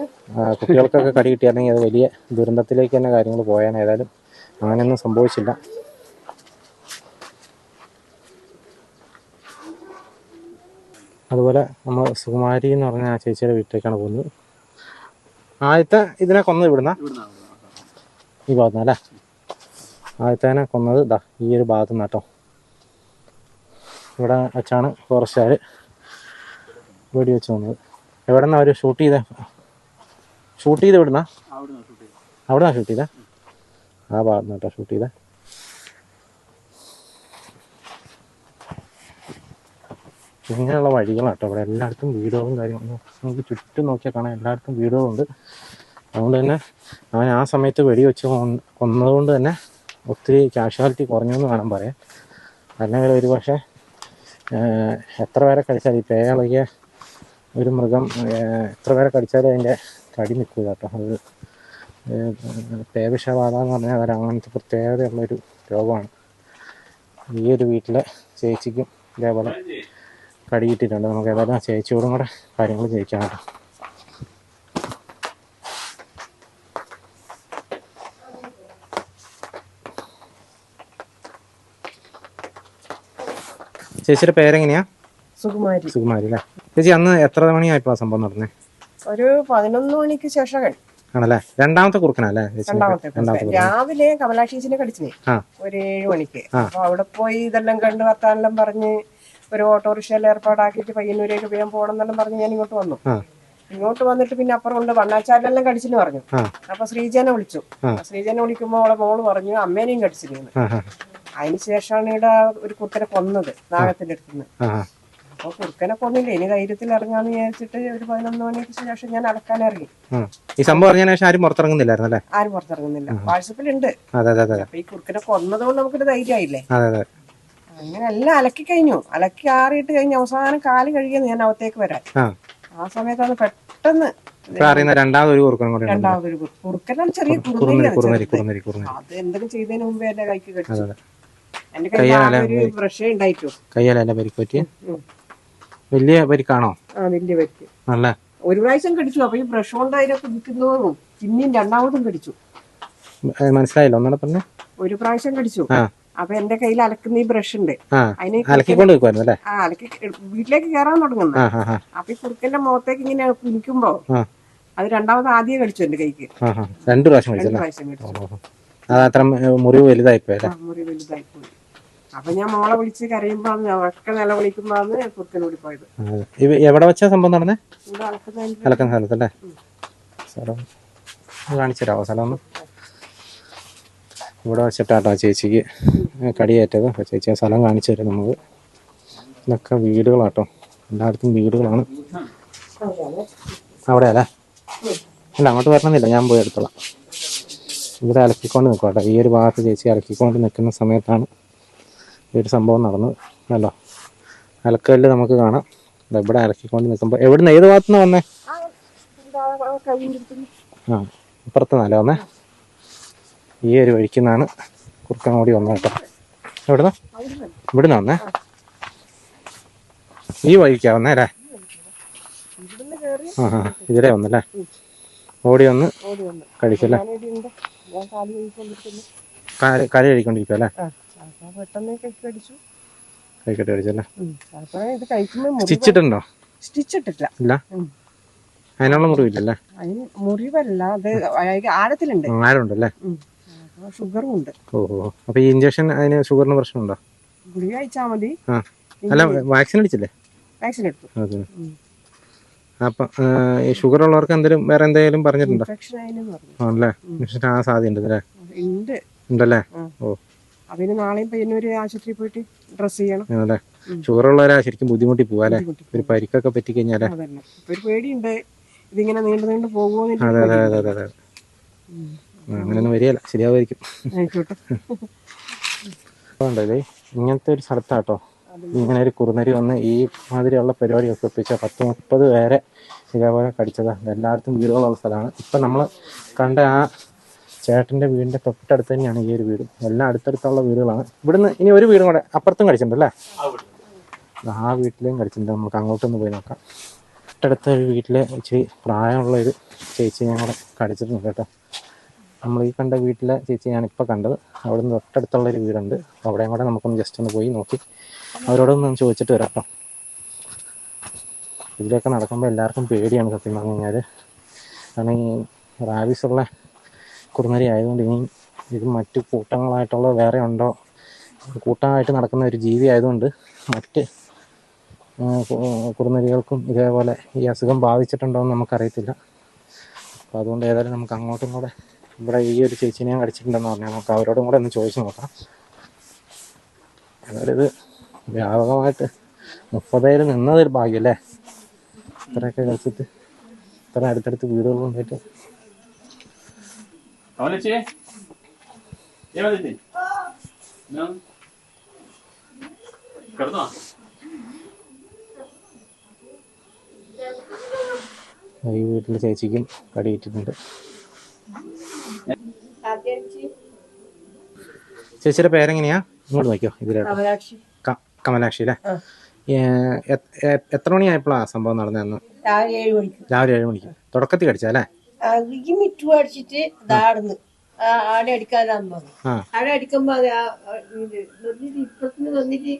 കുട്ടികൾക്കൊക്കെ കടി കിട്ടിയായിരുന്നെങ്കിൽ അത് വലിയ ദുരന്തത്തിലേക്ക് തന്നെ കാര്യങ്ങൾ പോയാൽ ഏതായാലും അങ്ങനെയൊന്നും സംഭവിച്ചില്ല. അതുപോലെ നമ്മൾ സുകുമാരി എന്ന് പറഞ്ഞ ആ ചേച്ചിയുടെ വീട്ടിലേക്കാണ് പോകുന്നത്. ആദ്യത്തെ ഇതിനെ കൊന്നത് ഇവിടുന്ന? ഈ ഭാഗത്തുനിന്ന് അല്ലേ? ആദ്യത്തേനെ കൊന്നത് ദാ ഈ ഒരു ഭാഗത്തു നിന്ന് കേട്ടോ. ഇവിടെ വെച്ചാണ് ഫോറസ്റ്റുകാർ വെടി വെച്ച് വന്നത് എവിടെ നിന്നാണ് അവർ ഷൂട്ട് ചെയ്ത? ഷൂട്ട് ചെയ്ത് ഇവിടുന്ന? അവിടെ നിന്നാണ് ഷൂട്ട് ചെയ്ത? ആ ഭാഗത്ത് നിന്ന് കേട്ടോ ഷൂട്ട് ചെയ്തത് ഇങ്ങനെയുള്ള വഴികളാണ് കേട്ടോ. ഇവിടെ എല്ലായിടത്തും വീടുകളും കാര്യങ്ങളും. നമുക്ക് ചുറ്റും നോക്കിയാൽ കാണാം എല്ലായിടത്തും വീടുകളുണ്ട് അതുകൊണ്ട് തന്നെ അവൻ ആ സമയത്ത് വെടിവെച്ച് കൊന്ന് കൊന്നതുകൊണ്ട് തന്നെ ഒത്തിരി കാഷ്വാലിറ്റി കുറഞ്ഞു എന്ന് വേണം പറയാൻ. അല്ലെങ്കിൽ ഒരു പക്ഷേ എത്ര പേരെ കടിച്ചാൽ ഈ പേളിയ ഒരു മൃഗം എത്ര പേരെ കടിച്ചാലും അതിന്റെ കടി നിൽക്കുക കേട്ടോ. അത് പേവിഷബാധ എന്ന് പറഞ്ഞാൽ ഒരു അങ്ങനത്തെ പ്രത്യേകതയുള്ളൊരു രോഗമാണ്. ഈ ഒരു വീട്ടിലെ ചേച്ചിക്കും ഇതേപോലെ കടി കിട്ടിയിട്ടുണ്ട് നമുക്ക് ഏതായാലും ആ ചേച്ചിയോടും കൂടെ കാര്യങ്ങൾ ചോദിക്കാം കേട്ടോ. ചേച്ചിയുടെ പേരെങ്ങനെയാ? സുകുമാരി. സുകുമാരി അല്ലേ? ചേച്ചി അന്ന് എത്ര മണിയായിപ്പോ ആ സംഭവം നടന്നേ? ഒരു പതിനൊന്ന് മണിക്ക് ശേഷം ആണല്ലേ? രണ്ടാമത്തെ കുറുക്കനല്ലേ രാവിലെ കമലാക്ഷീച്ചിനെ കടിച്ചേ ഒരു ഏഴ് മണിക്ക് അവിടെ പോയി ഇതെല്ലാം കണ്ടു വർത്താനെല്ലാം പറഞ്ഞ് ഒരു ഓട്ടോറിക്ഷയിൽ ഏർപ്പാടാക്കിയിട്ട് പയ്യന്നൂരേക്ക് വേഗം പോകണം എന്നെല്ലാം പറഞ്ഞ് ഞാൻ ഇങ്ങോട്ട് വന്നു. ഇങ്ങോട്ട് വന്നിട്ട് പിന്നെ അപ്പുറം ഉണ്ട് വണ്ണാച്ചാലെല്ലാം കടിച്ചെന്ന് പറഞ്ഞു. അപ്പൊ ശ്രീജനെ വിളിച്ചു. ശ്രീജനെ വിളിക്കുമ്പോൾ അവളെ മോൾ പറഞ്ഞു അമ്മേനെയും കടിച്ചിരുന്നു അതിനുശേഷമാണ് ഇവിടെ ഒരു കുത്തനെ കൊന്നത് നാഗത്തിന്റെ അടുത്തുനിന്ന്. അപ്പൊ കുറുക്കനെ കൊന്നില്ല? ഇനി ധൈര്യത്തിൽ ഇറങ്ങാന്ന് വിചാരിച്ചിട്ട് ഒരു പതിനൊന്ന് മണിക്ക് ശേഷം ഞാൻ അടക്കാൻ ഇറങ്ങി. ഈ സംഭവം അറിഞ്ഞ ശേഷം ആരും പുറത്തിറങ്ങുന്നില്ലായിരുന്നു അല്ലേ ആരും പുറത്തിറങ്ങുന്നില്ല. വാട്സപ്പിലുണ്ട്. അപ്പൊ ഈ കുറുക്കനെ കൊന്നതുകൊണ്ട് നമുക്കൊരു ധൈര്യമായില്ലേ? അങ്ങനെ എല്ലാം അലക്കി കഴിഞ്ഞു. അലക്കി ആറിയിട്ട് കഴിഞ്ഞ് അവസാനം കാൽ കഴുകിയെന്ന് ഞാൻ അകത്തേക്ക് വരാം ആ. സമയത്താണ് പെട്ടെന്ന് അറിയുന്ന രണ്ടാമത് ഒരു കുറുക്കനും കൂടെ രണ്ടാമതൊരു കുറുക്കൻ. കുറുക്കനാണ് ചെറിയ കുറുനരി അത് എന്തെങ്കിലും ചെയ്തതിന് മുമ്പേ എന്റെ കൈക്ക് കടിച്ചു. എന്റെ ഒരു ബ്രഷേ ഉണ്ടായിട്ടു. കയ്യാലല്ല പരിക്ക് പറ്റിയ. വലിയ പരിക്കാണോ ആ വലിയ വ്യക്തി നല്ല. ഒരു പ്രാവശ്യം കടിച്ചു. അപ്പൊ ഈ ബ്രഷ് കൊണ്ട് അതിനെ കുതിക്കുന്നതും പിന്നെയും രണ്ടാമതും കടിച്ചു. മനസ്സിലായില്ല. ഒന്നാണ് പറഞ്ഞേ. ഒരു പ്രാവശ്യം കടിച്ചു. അപ്പൊ എന്റെ കയ്യിൽ അലക്കുന്ന ഈ ബ്രഷ് ഉണ്ട്. അതിനെ അലക്കിക്കൊണ്ട് ആ അലക്കി വീട്ടിലേക്ക് കയറാൻ തുടങ്ങുന്നു. അപ്പൊ ഈ കുറുക്കന്റെ മുഖത്തേക്ക് ഇങ്ങനെ കുനിക്കുമ്പോ അത് രണ്ടാമത് ആദ്യം കടിച്ചു എന്റെ കൈക്ക്. പ്രാവശ്യം രണ്ട് പ്രാവശ്യം കടിച്ചു ഓ, ഓ. അത് അത്ര മുറിവ് വലുതായിപ്പോയി ആ, മുറി അപ്പൊ ഞാൻ മോളെ വിളിച്ച് കരയുമ്പോ ഒക്കെ നില വിളിക്കുമ്പോന്ന് കുറുക്കൻ ഓടി പോയത്. എവിടെ വെച്ചാ സംഭവം നടന്നേ? ഇവിടെ അലക്കുന്ന സ്ഥലത്തല്ലേ സ്ഥലം ഒന്ന് കാണിച്ചു തരാമോ സ്ഥലം ഒന്ന് ഇവിടെ വെച്ചിട്ടാട്ടോ ചേച്ചിക്ക് കടിയേറ്റത്. അപ്പോൾ ചേച്ചി ആ സ്ഥലം കാണിച്ചു തരും നമുക്ക്. ഇതൊക്കെ വീടുകളാട്ടോ. എല്ലായിടത്തും വീടുകളാണ്. അവിടെ അല്ലേ അല്ല അങ്ങോട്ട് വരണമെന്നില്ല. ഞാൻ പോയി എടുത്തോളാം. ഇവിടെ അലക്കിക്കൊണ്ട് നിൽക്കും കേട്ടോ ഈ ഒരു ഭാഗത്ത് ചേച്ചി അലക്കിക്കൊണ്ട് നിൽക്കുന്ന സമയത്താണ് ഈ ഒരു സംഭവം നടന്നത്. അല്ലോ അലക്കല്ല് നമുക്ക് കാണാം. ഇവിടെ അലക്കിക്കൊണ്ട് നിൽക്കുമ്പോൾ എവിടുന്ന്? ഏത് ഭാഗത്തുനിന്ന് വന്നേ? ആ ഇപ്പുറത്തുനിന്നല്ലേ നല്ല വന്നേ? ഈ ഒരു വഴിക്ക് നിന്നാണ് കുറുക്കൻ ഓടി വന്നത് കേട്ടോ. എവിടുന്ന? ഇവിടുന്ന് വന്നേ? ഈ വഴിക്കാ വന്നേ അല്ലേ? ആ ആ ഇതിലേ വന്നല്ലേ? ഓടി വന്ന് കഴിച്ചല്ലേ കഴിക്കൊണ്ടിരിക്കല്ലേ കാൽ കഴിക്കൊണ്ടിരിക്കുന്നു കാൽ കാൽ കഴിക്കൊണ്ടിരിക്കും അല്ലേ? ആ അപ്പൊ പെട്ടെന്ന് കൈക്ക് കടിച്ചു കൈക്കട്ട് കഴിച്ചല്ലേ ഇത് കഴിക്കുമ്പോ മുറി സ്റ്റിച്ചിട്ടുണ്ടോ? സ്റ്റിച്ചിട്ടില്ല ഇല്ല. അതിനുള്ള മുറിവില്ലല്ലേ? മുറിവല്ല. അത് ആഴത്തിലുണ്ട്. അപ്പൊ ഷുഗറും ഉണ്ട് ഓഹോ അപ്പൊ ഈ ഇഞ്ചക്ഷൻ അതിന് ഷുഗറിന് പ്രശ്നമുണ്ടോ? ഗുളിക കഴിച്ചാൽ മതി. അല്ല വാക്സിൻ അടിച്ചില്ലേ? വാക്സിൻ എടുത്തു. അതെ. അപ്പം ഈ ഷുഗർ ഉള്ളവർക്ക് എന്തെങ്കിലും വേറെ എന്തെങ്കിലും പറഞ്ഞിട്ടുണ്ടോ? ആണല്ലേ? ഇൻഫെക്ഷൻ ആ സാധ്യത അല്ലേ? ഉണ്ടല്ലേ? ഓ. അതിന് നാളെയും പയ്യന്നൂര് ആശുപത്രിയിൽ പോയിട്ട് ഡ്രസ് ചെയ്യണം. അല്ലേ ഷുഗർ ഉള്ളവരാ ശരിക്കും ബുദ്ധിമുട്ടി പോവാ അല്ലേ? ഒരു പരിക്കൊക്കെ പറ്റി കഴിഞ്ഞാലേ ഒരു പേടിയുണ്ട്. ഇതിങ്ങനെ നീണ്ടു നീണ്ടു പോകുമോ അതെ അതെ അതെ അതെ അങ്ങനെയൊന്നും വരികയില്ല. ശരിയാവുമായിരിക്കും. ഉണ്ടല്ലേ ഇങ്ങനത്തെ ഒരു സ്ഥലത്താട്ടോ. ഇങ്ങനെ ഒരു കുറുനരി വന്ന് ഈ മാതിരിയുള്ള പരിപാടിയൊക്കെ ഒപ്പിച്ച പത്ത് മുപ്പത് പേരെ ഇതേപോലെ കടിച്ചത്. എല്ലായിടത്തും വീടുകളുള്ള സ്ഥലമാണ്. ഇപ്പം നമ്മൾ കണ്ട ആ ചേട്ടന്റെ വീടിന്റെ തൊട്ടടുത്ത് തന്നെയാണ് ഈ ഒരു വീട്. എല്ലാം അടുത്തടുത്തുള്ള വീടുകളാണ്. ഇവിടുന്ന് ഇനി ഒരു വീടും കൂടെ അപ്പുറത്തും കടിച്ചിട്ടുണ്ടല്ലേ? ആ വീട്ടിലേയും കടിച്ചിട്ടുണ്ട്. നമുക്ക് അങ്ങോട്ടൊന്ന് പോയി നോക്കാം. തൊട്ടടുത്ത ഒരു വീട്ടിലെ ഇച്ചിരി പ്രായമുള്ള ഒരു ചേച്ചി ഞങ്ങളെ കടിച്ചിട്ടുണ്ട് കേട്ടോ. നമ്മൾ ഈ കണ്ട വീട്ടിലെ ചേച്ചിയാണ് ഇപ്പോൾ കണ്ടത്. അവിടെ നിന്ന് തൊട്ടടുത്തുള്ള ഒരു വീടുണ്ട്. അവിടെയും കൂടെ നമുക്കൊന്ന് ജസ്റ്റ് ഒന്ന് പോയി നോക്കി. അവരോടൊന്ന് ചോദിച്ചിട്ട് വരാം കേട്ടോ ഇതിലൊക്കെ നടക്കുമ്പോൾ എല്ലാവർക്കും പേടിയാണ് സത്യം പറഞ്ഞു കഴിഞ്ഞാൽ കാരണം ഈ റാവിസുള്ള കുറുനരി ആയതുകൊണ്ട് ഇനി ഇത് മറ്റു കൂട്ടങ്ങളായിട്ടുള്ള വേറെ ഉണ്ടോ? കൂട്ടമായിട്ട് നടക്കുന്ന ഒരു ജീവി ആയതുകൊണ്ട് മറ്റ് കുറുനരികൾക്കും ഇതേപോലെ ഈ അസുഖം ബാധിച്ചിട്ടുണ്ടോ എന്ന് നമുക്കറിയത്തില്ല. അപ്പോൾ അതുകൊണ്ട് ഏതായാലും നമുക്ക് അങ്ങോട്ടും കൂടെ ഇവിടെ ഈ ഒരു ചേച്ചിനെയും കടിച്ചിട്ടുണ്ടെന്ന് പറഞ്ഞാൽ നമുക്ക് അവരോടും കൂടെ ഒന്ന് ചോദിച്ചു നോക്കാം. എന്നാലിത് ഇത് വ്യാപകമായിട്ട് മുപ്പതേര് നിന്നതൊരു ഭാഗ്യല്ലേ ഇത്രയൊക്കെ കളിച്ചിട്ട് ഇത്ര അടുത്തടുത്ത് വീടുകൾ കൊണ്ടിട്ട് ഈ വീട്ടിലെ ചേച്ചിക്കും കടിയിട്ടിട്ടുണ്ട് ചേച്ചിയുടെ പേരെങ്ങനെയാ? ഇങ്ങോട്ട് നോക്കിയോ ഇതിലോട്ട് കമലാക്ഷി. അല്ലേ? എത്ര മണിയായപ്പോഴാ സംഭവം നടന്നു രാവിലെ ഏഴ് മണിക്ക്. തുടക്കത്തിൽ കടിച്ചാ അല്ലേ? മിറ്റു അടിച്ചിട്ട് ഇതാടുന്നു ആടെ ആ. ആടെ അടിക്കുമ്പോ ഇത് വന്നിട്ട്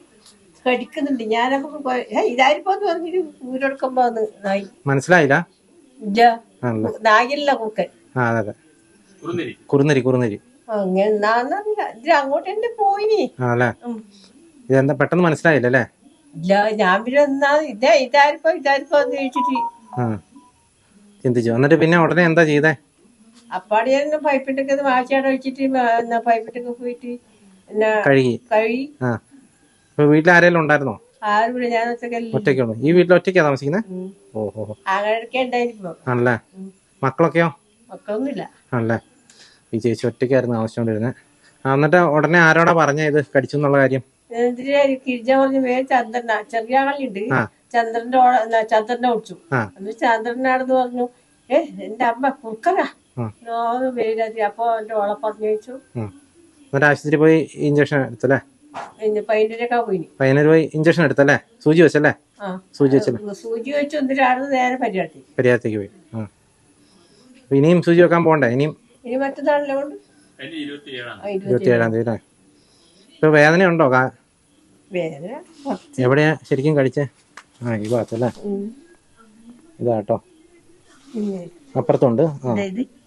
കടിക്കുന്നുണ്ട്. ഞാനപ്പോ ഇതായിരിക്കും പറഞ്ഞിട്ട് ഊരെടുക്കുമ്പോ നായി. മനസ്സിലായില്ല? നായില്ല കൂക്കൻ ആ അതെ അതെ. കുറുനരി. കുറുനരി അങ്ങോട്ട് തന്നെ പോയിനി. ആ ഇതെന്താ പെട്ടെന്ന് മനസ്സിലായില്ല അല്ലേ? ഇല്ല ഞാൻ പിന്നെ ഇതാ ഇതായിരിപ്പോ ഇതായിരിപ്പോ എന്ന് ചോദിച്ചിട്ട്. ചിന്തിച്ചു. എന്നിട്ട് പിന്നെ ഉടനെ എന്താ ചെയ്തേ? അപ്പാട് ഞാൻ പൈപ്പിന്റെ ഒക്കെ വാശിയാടെ വെച്ചിട്ട് പൈപ്പിട്ടൊക്കെ പോയിട്ട് കഴുകി. കഴുകി. വീട്ടിൽ ആരെങ്കിലും ഉണ്ടായിരുന്നോ? ആരും ഞാൻ ഒറ്റക്കല്ല ഒറ്റയ്ക്കുള്ളൂ. ഈ വീട്ടിൽ ഒറ്റയ്ക്കാ താമസിക്കുന്നത് ഓഹോ. ആണല്ലേ? മക്കളൊക്കെയോ? മക്കളൊന്നുമില്ല. ആണല്ലേ? ഈ ചേച്ചി ഒറ്റയ്ക്കായിരുന്നു ആവശ്യമുണ്ടിരുന്നത് എന്നിട്ട് ഉടനെ ആരോടാ പറഞ്ഞ ഇത് കടിച്ചു എന്നുള്ള കാര്യം? കിരിജ പറഞ്ഞ വേ ചന്ദ്രന? ചെറിയ ആളുണ്ട് ചന്ദ്രന്റെ ചന്ദ്രനെ ഒടിച്ചു അന്ന് ചന്ദ്രനാണെന്ന് പറഞ്ഞു. ഏ എന്റെ അമ്മ കുറുക്കനാ? പേരാതി അപ്പൊ എന്റെ ഓളെ പറഞ്ഞു എന്നിട്ട് ആശുപത്രി പോയി ഇഞ്ചക്ഷൻ എടുത്തല്ലേ? പതിനൊരു പോയി ഇഞ്ചക്ഷൻ എടുത്തല്ലേ? സൂചി വെച്ചല്ലേ? സൂചി വെച്ചല്ലേ? സൂചി വെച്ചു നേരെ പരിപാടി പരിഹാരത്തേക്ക് പോയി. ഇനിയും സൂചി വെക്കാൻ പോണ്ടേ? ഇനിയും ഇനി മറ്റന്നാളല്ലേ കൊണ്ട്? അതിന്റെ ഇരുപത്തി ഏഴാണ് ആ, ഇരുപത്തി ഇരുപത്തി ഏഴാം തീയതി ഇപ്പൊ വേദന ഉണ്ടോ വേദന എവിടെയാ ശരിക്കും കഴിച്ചേ? ആ ഈ ഭാഗത്തല്ലേ? ഇതാട്ടോ. അപ്പുറത്തുണ്ട്. ആ.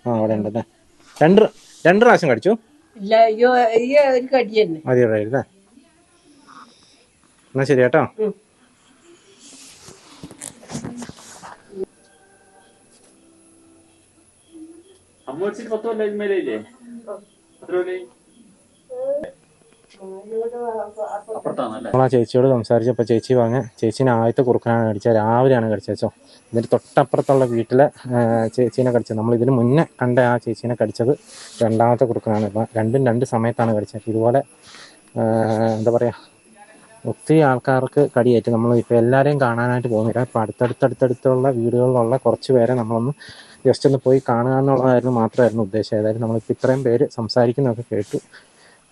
ആ അവിടെ ഉണ്ടല്ലേ രണ്ട് രണ്ട് പ്രാവശ്യം കടിച്ചു ഇല്ല അയ്യോ ഒരു കടി തന്നെ. മതി അല്ലേ? എന്നാ ശരി കേട്ടോ. വെച്ചിട്ട് പത്ത് കൊല്ലം മേലേല്ലേ എത്ര കൊല്ലായി ആ ചേച്ചിയോട് സംസാരിച്ചപ്പോൾ ചേച്ചി വാങ്ങാൻ ചേച്ചീനെ ആദ്യത്തെ കുറുക്കനാണ് കടിച്ചത് രാവിലെയാണ് കടിച്ചോ ഇതിന് തൊട്ടപ്പുറത്തുള്ള വീട്ടിലെ ചേച്ചീനെ കടിച്ചത്. നമ്മൾ ഇതിന് മുന്നേ കണ്ട ആ ചേച്ചീനെ കടിച്ചത് രണ്ടാമത്തെ കുറുക്കനാണ്. ഇപ്പം രണ്ടും രണ്ട് സമയത്താണ് കടിച്ചത്. ഇതുപോലെ എന്താ പറയുക ഒത്തിരി ആൾക്കാർക്ക് കടിയേറ്റ്. നമ്മൾ ഇപ്പോൾ എല്ലാവരെയും കാണാനായിട്ട് പോകുന്നില്ല. ഇപ്പോൾ അടുത്തടുത്തടുത്തടുത്തുള്ള വീടുകളിലുള്ള കുറച്ച് പേരെ നമ്മളൊന്ന് ജസ്റ്റ് ഒന്ന് പോയി കാണുക എന്നുള്ളതായിരുന്നു മാത്രമായിരുന്നു ഉദ്ദേശം. ഏതായാലും നമ്മളിപ്പോൾ ഇത്രയും പേര് സംസാരിക്കുന്നതൊക്കെ കേട്ടു.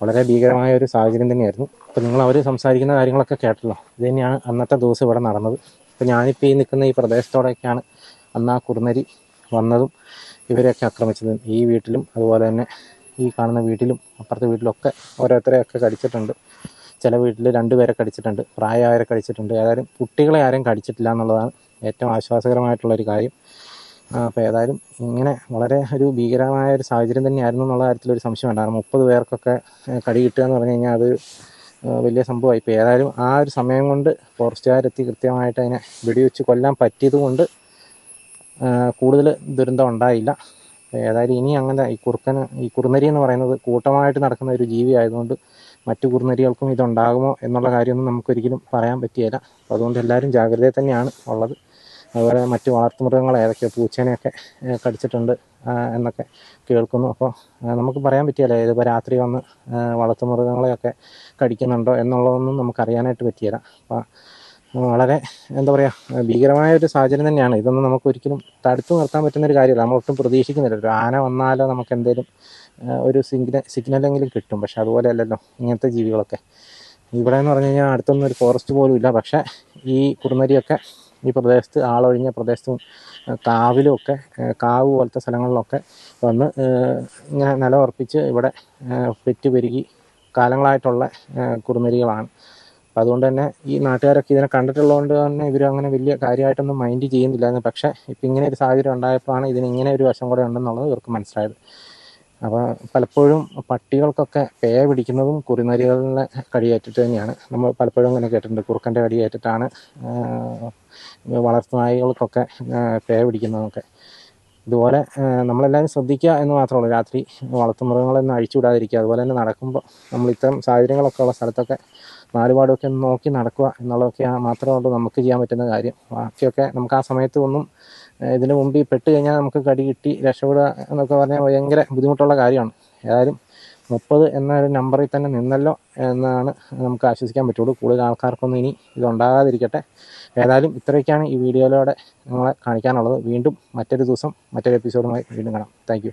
വളരെ ഭീകരമായ ഒരു സാഹചര്യം തന്നെയായിരുന്നു. അപ്പോൾ നിങ്ങൾ അവർ സംസാരിക്കുന്ന കാര്യങ്ങളൊക്കെ കേട്ടല്ലോ. ഇത് തന്നെയാണ് അന്നത്തെ ദിവസം ഇവിടെ നടന്നത്. അപ്പോൾ ഞാനിപ്പോൾ ഈ നിൽക്കുന്ന ഈ പ്രദേശത്തോടെയൊക്കെയാണ് അന്ന് ആ കുറുനരി വന്നതും ഇവരെയൊക്കെ ആക്രമിച്ചതും. ഈ വീട്ടിലും അതുപോലെ തന്നെ ഈ കാണുന്ന വീട്ടിലും അപ്പുറത്തെ വീട്ടിലൊക്കെ ഓരോരുത്തരെയൊക്കെ കടിച്ചിട്ടുണ്ട്. ചില വീട്ടിൽ രണ്ടുപേരെ കടിച്ചിട്ടുണ്ട്. പ്രായമായവരെ കടിച്ചിട്ടുണ്ട്. ഏതായാലും കുട്ടികളെ ആരും കടിച്ചിട്ടില്ല എന്നുള്ളതാണ് ഏറ്റവും ആശ്വാസകരമായിട്ടുള്ളൊരു കാര്യം. അപ്പോൾ ഏതായാലും ഇങ്ങനെ വളരെ ഒരു ഭീകരമായ ഒരു സാഹചര്യം തന്നെയായിരുന്നു എന്നുള്ള കാര്യത്തിൽ ഒരു സംശയം കാരണം മുപ്പത് പേർക്കൊക്കെ കടി കിട്ടുക എന്ന് പറഞ്ഞു കഴിഞ്ഞാൽ അത് വലിയ സംഭവമായി. ഇപ്പോൾ ഏതായാലും ആ ഒരു സമയം കൊണ്ട് ഫോറസ്റ്റുകാരെത്തി കൃത്യമായിട്ട് അതിനെ വെടിവെച്ച് കൊല്ലാൻ പറ്റിയത് കൊണ്ട് കൂടുതൽ ദുരന്തം ഉണ്ടായില്ല. ഏതായാലും ഇനി അങ്ങനെ ഈ കുറുക്കന് ഈ കുറുനരി എന്ന് പറയുന്നത് കൂട്ടമായിട്ട് നടക്കുന്ന ഒരു ജീവി ആയതുകൊണ്ട് മറ്റു കുറുനരികൾക്കും ഇതുണ്ടാകുമോ എന്നുള്ള കാര്യമൊന്നും നമുക്കൊരിക്കലും പറയാൻ പറ്റിയല്ല അതുകൊണ്ട് എല്ലാവരും ജാഗ്രതയിൽ തന്നെയാണ് ഉള്ളത്. അതുപോലെ മറ്റു വളർത്തുമൃഗങ്ങൾ ഏതൊക്കെയോ പൂച്ചേനെയൊക്കെ കടിച്ചിട്ടുണ്ട് എന്നൊക്കെ കേൾക്കുന്നു. അപ്പോൾ നമുക്ക് പറയാൻ പറ്റിയല്ലേ ഇതിപ്പോൾ രാത്രി വന്ന് വളർത്തുമൃഗങ്ങളെയൊക്കെ കടിക്കുന്നുണ്ടോ എന്നുള്ളതൊന്നും നമുക്കറിയാനായിട്ട് പറ്റിയില്ല. അപ്പോൾ വളരെ എന്താ പറയുക ഭീകരമായ ഒരു സാഹചര്യം തന്നെയാണ്. ഇതൊന്നും നമുക്ക് ഒരിക്കലും തടുത്തു നിർത്താൻ പറ്റുന്ന ഒരു കാര്യമല്ല. നമ്മൾ ഒട്ടും പ്രതീക്ഷിക്കുന്നില്ല. ഒരു ആന വന്നാലോ നമുക്ക് എന്തെങ്കിലും ഒരു സിഗ്നൽ സിഗ്നലെങ്കിലും കിട്ടും. പക്ഷെ അതുപോലെ അല്ലല്ലോ ഇങ്ങനത്തെ ജീവികളൊക്കെ. ഇവിടെ എന്ന് പറഞ്ഞു കഴിഞ്ഞാൽ അടുത്തൊന്നും ഒരു ഫോറസ്റ്റ് പോലും ഇല്ല. പക്ഷേ ഈ കുറുനരിയൊക്കെ ഈ പ്രദേശത്ത് ആളൊഴിഞ്ഞ പ്രദേശത്തും കാവിലുമൊക്കെ കാവ് പോലത്തെ സ്ഥലങ്ങളിലൊക്കെ വന്ന് ഇങ്ങനെ നിലയുറപ്പിച്ച് ഇവിടെ പെറ്റ് പെരുകി കാലങ്ങളായിട്ടുള്ള കുറുനരികളാണ്. അപ്പം അതുകൊണ്ട് തന്നെ ഈ നാട്ടുകാരൊക്കെ ഇതിനെ കണ്ടിട്ടുള്ളതുകൊണ്ട് തന്നെ ഇവർ അങ്ങനെ വലിയ കാര്യമായിട്ടൊന്നും മൈൻഡ് ചെയ്യുന്നില്ലായിരുന്നു. പക്ഷേ ഇപ്പം ഇങ്ങനെ ഒരു സാഹചര്യം ഉണ്ടായപ്പോഴാണ് ഇതിന് ഇങ്ങനെ ഒരു വശം കൂടെ ഉണ്ടെന്നുള്ളത് ഇവർക്ക് മനസ്സിലായത്. അപ്പോൾ പലപ്പോഴും പട്ടികൾക്കൊക്കെ പേ പിടിക്കുന്നതും കുറിനരികളിലെ കടിയേറ്റിട്ട് തന്നെയാണ്. നമ്മൾ പലപ്പോഴും ഇങ്ങനെ കേട്ടിട്ടുണ്ട്. കുറുക്കന്റെ കടിയേറ്റിട്ടാണ് ആഹ്, വളർത്തുനായികൾക്കൊക്കെ ആഹ്, പേ പിടിക്കുന്നതൊക്കെ. ഇതുപോലെ നമ്മളെല്ലാവരും ശ്രദ്ധിക്കുക എന്ന് മാത്രമേ രാത്രി വളർത്തുമൃഗങ്ങളൊന്നും അഴിച്ചുവിടാതിരിക്കുക. അതുപോലെ തന്നെ നടക്കുമ്പോൾ നമ്മൾ ഇത്തരം സാഹചര്യങ്ങളൊക്കെ ഉള്ള സ്ഥലത്തൊക്കെ നാലുപാടുമൊക്കെ ഒന്ന് നോക്കി നടക്കുക എന്നുള്ളതൊക്കെ ആ- മാത്രമേ ഉള്ളൂ നമുക്ക് ചെയ്യാൻ പറ്റുന്ന കാര്യം. ബാക്കിയൊക്കെ നമുക്ക് ആ സമയത്ത് ഒന്നും ഇതിന് മുമ്പിൽ പെട്ട് കഴിഞ്ഞാൽ നമുക്ക് കടി കിട്ടി രക്ഷപ്പെടുക എന്നൊക്കെ പറഞ്ഞാൽ ഭയങ്കര ബുദ്ധിമുട്ടുള്ള കാര്യമാണ്. ഏതായാലും മുപ്പത് എന്നൊരു നമ്പറിൽ തന്നെ നിന്നല്ലോ എന്നാണ് നമുക്ക് ആശ്വസിക്കാൻ പറ്റുള്ളൂ. കൂടുതൽ ആൾക്കാർക്കൊന്നും ഇനി ഇതുണ്ടാകാതിരിക്കട്ടെ. ഏതായാലും ഇത്രയൊക്കെയാണ് ഈ വീഡിയോയിലൂടെ നിങ്ങളെ കാണിക്കാനുള്ളത്. വീണ്ടും മറ്റൊരു ദിവസം മറ്റൊരു എപ്പിസോഡുമായി വീണ്ടും കാണാം. താങ്ക്